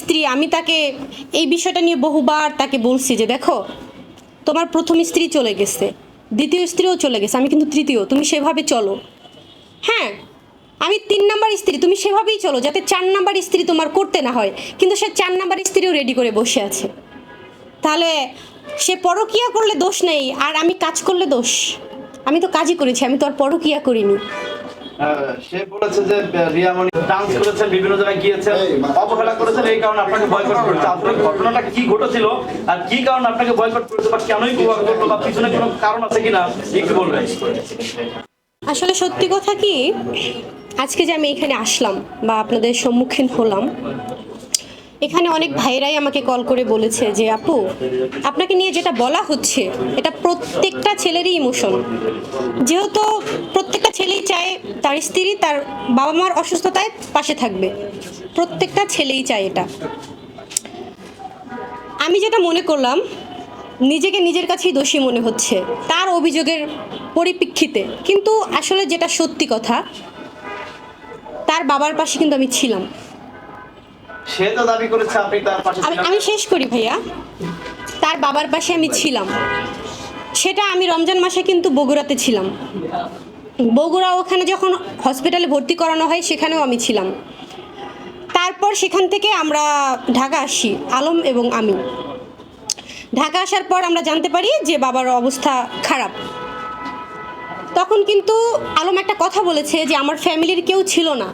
স্ত্রী, আমি তাকে এই বিষয়টা নিয়ে বহুবার তাকে বলছি যে দেখো, তোমার প্রথম স্ত্রী চলে গেছে, দ্বিতীয় স্ত্রীও চলে গেছে, আমি কিন্তু তৃতীয়, তুমি সেভাবে চলো। হ্যাঁ আমি তিন নাম্বার স্ত্রী, তুমি সেভাবেই চলো যাতে চার নাম্বার স্ত্রী তোমার করতে না হয়, কিন্তু সে চার নাম্বার স্ত্রীও রেডি করে বসে আছে। তাহলে সে পরকিয়া করলে দোষ নেই, আর আমি কাজ করলে দোষ। আমি তো কাজই করেছি, আমি তো আর পরকিয়া করিনি। সে বলেছে যে রিয়ামণি ডান্স করেছেন বিভিন্ন জায়গায় গিয়েছেন অবহেলা করেছেন এই কারণে আপনাকে বয়কট করেছে। আসলে ঘটনাটা কি ঘটেছিল আর কি কারণে আপনাকে বয়কট করেছে বা কেনই করল বা পিছনে কোনো কারণ আছে কিনা একটু বলবেন। আসলে সত্যি কথা কি আজকে যে আমি এখানে আসলাম বা আপনাদের সম্মুখীন হলাম এখানে অনেক ভাইরাই আমাকে কল করে বলেছে যে, আপু, আপনাকে নিয়ে যেটা বলা হচ্ছে, এটা প্রত্যেকটা ছেলেরই ইমোশন যেহেতু প্রত্যেকটা ছেলেই চায় তার স্ত্রী, তার বাবা মার অসুস্থতায় পাশে থাকবে। প্রত্যেকটা ছেলেই চায় এটা। আমি যেটা মনে করলাম, নিজেকে নিজের কাছেই দোষী মনে হচ্ছে, তার অভিযোগের পরিপ্রেক্ষিতে। কিন্তু আসলে যেটা সত্যি কথা, তার বাবার পাশে কিন্তু আমি ছিলাম। সে তো দাবি করেছে আপনি তার পাশে আমি আমি শেষ করি ভাইয়া। তার বাবার পাশে আমি ছিলাম। সেটা আমি রমজান মাসে কিন্তু বগুড়াতে ছিলাম। বগুড়া ওখানে যখন হসপিটালে ভর্তি করানো হয় সেখানেও আমি ছিলাম। তারপর সেখান থেকে আমরা ঢাকা আসি আলম এবং আমি। ঢাকা আসার পর আমরা জানতে পারি যে বাবার অবস্থা খারাপ। তখন কিন্তু আলম একটা কথা বলেছে যে আমার ফ্যামিলির কেউ ছিল না।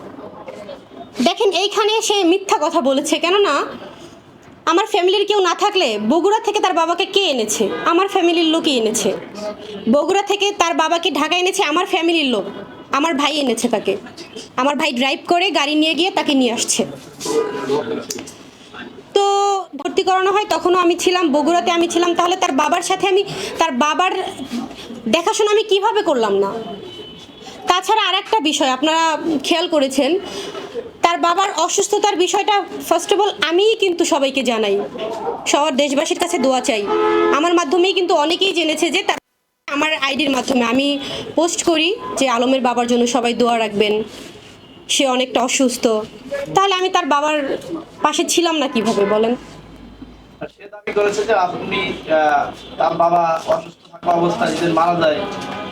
দেখেন, এইখানে সে মিথ্যা কথা বলেছে। কেননা, আমার ফ্যামিলির কেউ না থাকলে বগুড়া থেকে তার বাবাকে কে এনেছে? আমার ফ্যামিলির লোকই এনেছে। বগুড়া থেকে তার বাবাকে ঢাকা এনেছে আমার ফ্যামিলির লোক। আমার ভাই এনেছে তাকে। আমার ভাই ড্রাইভ করে, গাড়ি নিয়ে গিয়ে তাকে নিয়ে আসছে। তো ভর্তি করানো হয়, তখনও আমি ছিলাম, বগুড়াতে আমি ছিলাম। তাহলে তার বাবার সাথে আমি, তার বাবার দেখাশোনা আমি কীভাবে করলাম না? তাছাড়া আর একটা বিষয়, আপনারা খেয়াল করেছেন তার বাবার অসুস্থতার বিষয়টা ফার্স্ট অফ অল আমিই কিন্তু সবাইকে জানাই। সবার দেশবাসীর কাছে দোয়া চাই। আমার মাধ্যমেই কিন্তু অনেকেই জেনেছে যে তার আমার আইডির মাধ্যমে আমি পোস্ট করি যে আলমের বাবার জন্য সবাই দোয়া রাখবেন। সে অনেকটা অসুস্থ। তাহলে আমি তার বাবার পাশে ছিলাম না কীভাবে, বলেন? সে দাবি করেছে যে আপনি তার বাবা অসুস্থ থাকা অবস্থায় যেদিন মারা যায়,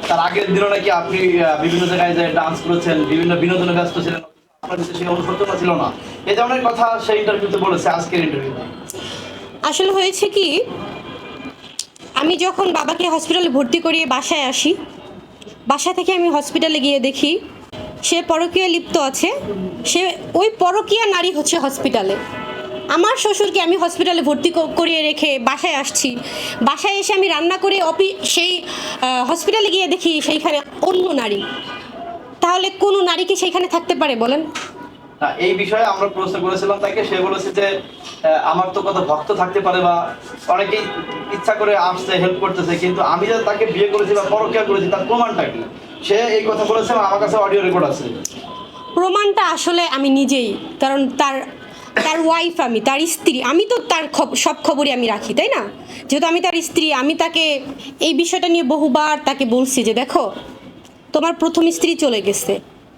তার আগের দিনও নাকি আপনি বিভিন্ন জায়গায় যে ডান্স করেছেন, বিভিন্ন বিনোদনে ব্যস্ত ছিলেন আসলে হয়েছে কি, আমি যখন বাবাকে হসপিটালে ভর্তি করিয়ে বাসায় আসি, বাসা থেকে আমি হসপিটালে গিয়ে দেখি, সে পরকীয়া লিপ্ত আছে, সে ওই পরকীয়া নারী হচ্ছে হসপিটালে আমার শ্বশুরকে আমি হসপিটালে ভর্তি করিয়ে রেখে বাসায় আসছি। বাসায় এসে আমি রান্না করে অফি সেই হসপিটালে গিয়ে দেখি সেইখানে অন্য নারী। তাহলে কোনো নারী কি সেইখানে থাকতে পারে বলেন? এই বিষয়ে আমরা প্রশ্ন করেছিলাম তাকে সে বলেছে যে আমার তো কত ভক্ত থাকতে পারে বা অনেকেই ইচ্ছা করে আসছে হেল্প করতেছে কিন্তু আমি যে তাকে বিয়ে করেছি বা পরকিয়া করেছি তার প্রমাণটা কি? সে এই কথা বলেছে আমার কাছে অডিও রেকর্ড আছে। প্রমাণটা আসলে আমি নিজেই কারণ তার তার ওয়াইফ আমি তার স্ত্রী আমি তো তার সব খবরই আমি রাখি তাই না? যেহেতু আমি তার স্ত্রী আমি তাকে এই বিষয়টা নিয়ে বহুবার তাকে বলছি যে দেখো তোমার প্রথম স্ত্রী চলে গেছে,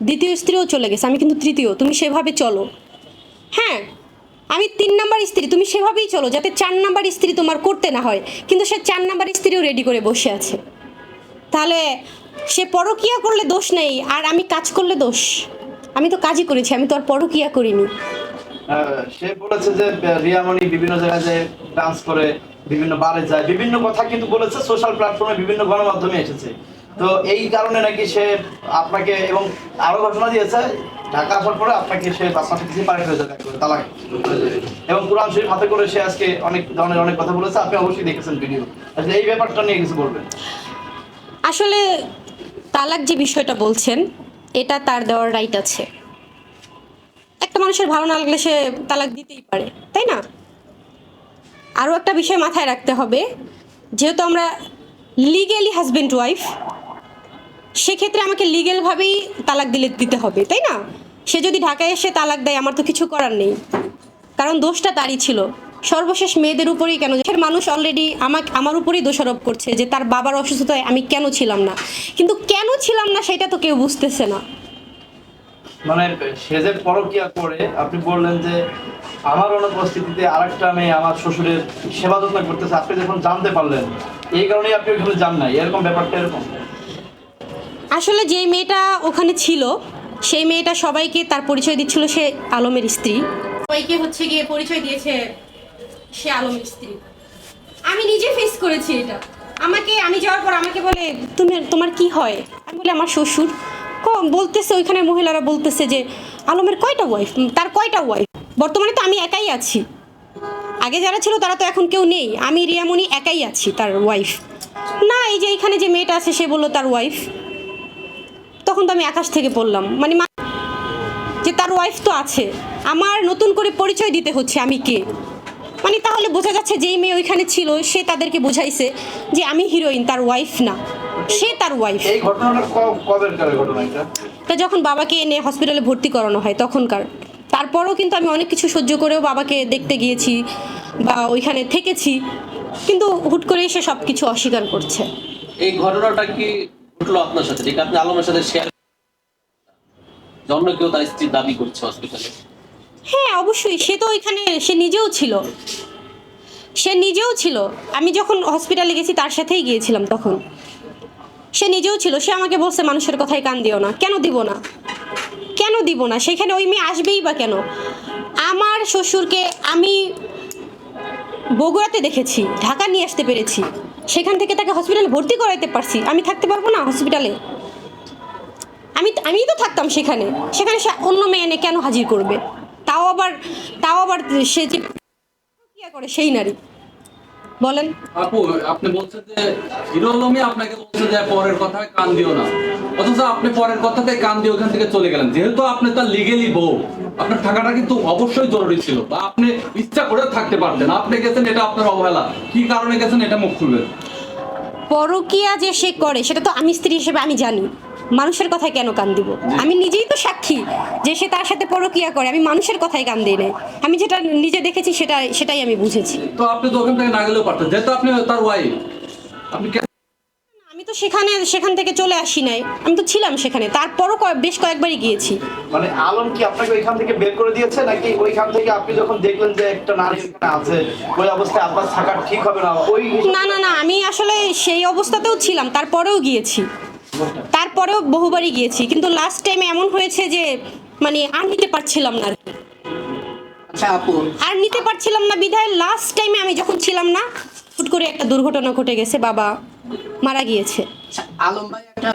দ্বিতীয় স্ত্রীও চলে গেছে, আমি কিন্তু তৃতীয়, তুমি সেভাবে চলো। হ্যাঁ আমি তিন নাম্বার স্ত্রী, তুমি সেভাবেই চলো, যাতে চার নাম্বার স্ত্রী তোমার করতে না হয়, কিন্তু সে চার নাম্বার স্ত্রীও রেডি করে বসে আছে। তাহলে সে পরকিয়া করলে দোষ নেই, আর আমি কাজ করলে দোষ। আমি তো কাজই করেছি, আমি তো আর পরকিয়া করিনি। সে বলেছে যে রিয়ামণি বিভিন্ন জায়গায় যে ডান্স করে, বিভিন্ন বারে যায়, বিভিন্ন কথা কিন্তু বলেছে সোশ্যাল প্ল্যাটফর্মে বিভিন্ন গণমাধ্যমে এসেছে। তো এই কারণে নাকি সে আপনাকে এবং আরও ঘটনা দিয়েছে, ঢাকা আসার পরে আপনাকে সে আপনার সাথে সেপারেট হয়ে যাবে তালাক। এবং কোরআন শরীফ হাতে করে সে আজকে অনেক ধরনের অনেক কথা বলেছে, আপনি অবশ্যই দেখেছেন ভিডিও। আচ্ছা এই ব্যাপারটা নিয়ে কিছু বলবেন। আসলে তালাক যে বিষয়টা বলছেন, এটা তার দেওয়ার রাইট আছে। একটা মানুষের ভালো না লাগলে সে তালাক দিতেই পারে, তাই না? আরও একটা বিষয় মাথায় রাখতে হবে, যেহেতু আমরা লিগেলি হাজব্যান্ড ওয়াইফ সেক্ষেত্রে আমাকে লিগেলভাবেই তালাক দিলে দিতে হবে, তাই না? সে যদি ঢাকায় এসে তালাক দেয়, আমার তো কিছু করার নেই। কারণ দোষটা তারই ছিল। সর্বশেষ মেয়েদের উপরেই কেন দেশের মানুষ অলরেডি আমাকে আমার উপরেই দোষারোপ করছে যে তার বাবার অসুস্থতায় আমি কেন ছিলাম না। কিন্তু কেন ছিলাম না সেটা তো কেউ বুঝতেছে না। মানে সে যে পরকিয়া করে, আপনি বললেন যে আমার অনুপস্থিতিতে আরেকটা মেয়ে আমার শ্বশুরের সেবা যত্ন করতেছে, আপনি যখন জানতে পারলেন, এই কারণেই আপনি ওইখানে যান নাই। এরকম ব্যাপারটা এরকম? আসলে যেই মেয়েটা ওখানে ছিল, সেই মেয়েটা সবাইকে তার পরিচয় দিচ্ছিল সে আলমের স্ত্রী। সবাইকে হচ্ছে গিয়ে পরিচয় দিয়েছে সে আলমের স্ত্রী। আমি নিজে ফেস করেছি এটা। আমাকে, আমি যাওয়ার পর আমাকে বলে, তুমি, তোমার কি হয়? আমি বলি, আমার শ্বশুর। বলতেছে ওইখানে মহিলারা বলতেছে যে, আলমের কয়টা ওয়াইফ তার কয়টা ওয়াইফ বর্তমানে তো আমি একাই আছি। আগে যারা ছিল তারা তো এখন কেউ নেই। আমি রিয়ামণি একাই আছি তার ওয়াইফ না, এই যে এখানে যে মেয়েটা আছে সে বলল তার ওয়াইফ তখন তো আমি আকাশ থেকে বললাম মানে মা- যে তার ওয়াইফ তো আছে। আমার নতুন করে পরিচয় দিতে হচ্ছে আমি কে? মানে তাহলে বোঝা যাচ্ছে যেই মেয়ে ওইখানে ছিল সে তাদেরকে বোঝাইছে যে আমি হিরোইন তার ওয়াইফ না। সে তার ওয়াইফ এই ঘটনাটা ক- কবের কারের ঘটনা এটা? তা যখন বাবাকে এনে হসপিটালে ভর্তি করানো হয় তখনকার। তারপরও কিন্তু আমি অনেক কিছু সহ্য করেও বাবাকে দেখতে গিয়েছি বা ওইখানে থেকেছি। কিন্তু হুট করে এসে সব কিছু অস্বীকার করছে। এই ঘটনাটা কি ঘটলো আপনার সাথে, ঠিক আপনি আলমের সাথে শেয়ার জন্য কেউ তার স্ত্রীর দাবি করছে হসপিটালে হ্যাঁ অবশ্যই। সে তো ওইখানে, সে নিজেও ছিল। সে নিজেও ছিল। আমি যখন হসপিটালে গেছি, তার সাথেই গিয়েছিলাম তখন। সে নিজেও ছিল। সে আমাকে বলছে, মানুষের কথায় কান দিও না। কেন দিব না? কেন দিব না? সেখানে ওই মেয়ে আসবেই বা কেন? আমার শ্বশুরকে আমি বগুড়াতে দেখেছি, ঢাকা নিয়ে আসতে পেরেছি। সেখান থেকে তাকে হসপিটালে ভর্তি করাইতে পারছি। আমি থাকতে পারব না হসপিটালে আমি, আমিই তো থাকতাম সেখানে। সেখানে সে অন্য মেয়ে এনে কেন হাজির করবে? তাও আবার তাও আবার সে যে করে সেই নারী। বলেন। আপু, আপনি বলছেন যে হিরো আলমই আপনাকে বলছে যে পরের কথায় কান দিও না। অথচ আপনি পরের কথাতে কান দিয়ে ওখান থেকে চলে গেলেন। যেহেতু আপনি তার লিগেলি বউ। আপনার থাকাটা কিন্তু অবশ্যই জরুরি ছিল বা আপনি ইচ্ছা করে থাকতে পারতেন। আপনি গেছেন এটা আপনার অবহেলা। কি কারণে গেছেন এটা মুখ খুলবেন। পরকিয়া যে সে করে সেটা তো আমি স্ত্রী হিসেবে আমি জানি। মানুষের কথায় কেন কান দিব? আমি নিজেই তো সাক্ষী যে সে তার সাথে পরকিয়া করে। আমি মানুষের কথায় কান দিই নাই। আমি যেটা নিজে দেখেছি সেটা সেটাই আমি বুঝেছি। তো আপনি তো ওখান থেকে না গেলেও পারতেন। যেহেতু আপনি তার ওয়াইফ আপনি তো সেখানে সেখান থেকে চলে আসি নাই। আমি তো ছিলাম সেখানে। তারপরও বেশ কয়েকবারই গিয়েছি। মানে আলম কি আপনাকে ওইখান থেকে বের করে দিয়েছে নাকি ওইখান থেকে আপনি যখন দেখলেন যে একটা নারী এখানে আছে ওই অবস্থায় আপনার থাকা ঠিক হবে না? ওই না না না আমি আসলে সেই অবস্থাতেও ছিলাম। তারপরেও গিয়েছি। তারপরেও বহুবারই গিয়েছি। কিন্তু লাস্ট টাইমে এমন হয়েছে যে মানে আর নিতে পারছিলাম না আর কি। আচ্ছা আপু। আর নিতে পারছিলাম না বিধায় লাস্ট টাইমে আমি যখন ছিলাম না হুট করে একটা দুর্ঘটনা ঘটে গেছে বাবা। মারা গিয়েছে। আচ্ছা, আলম ভাই একটা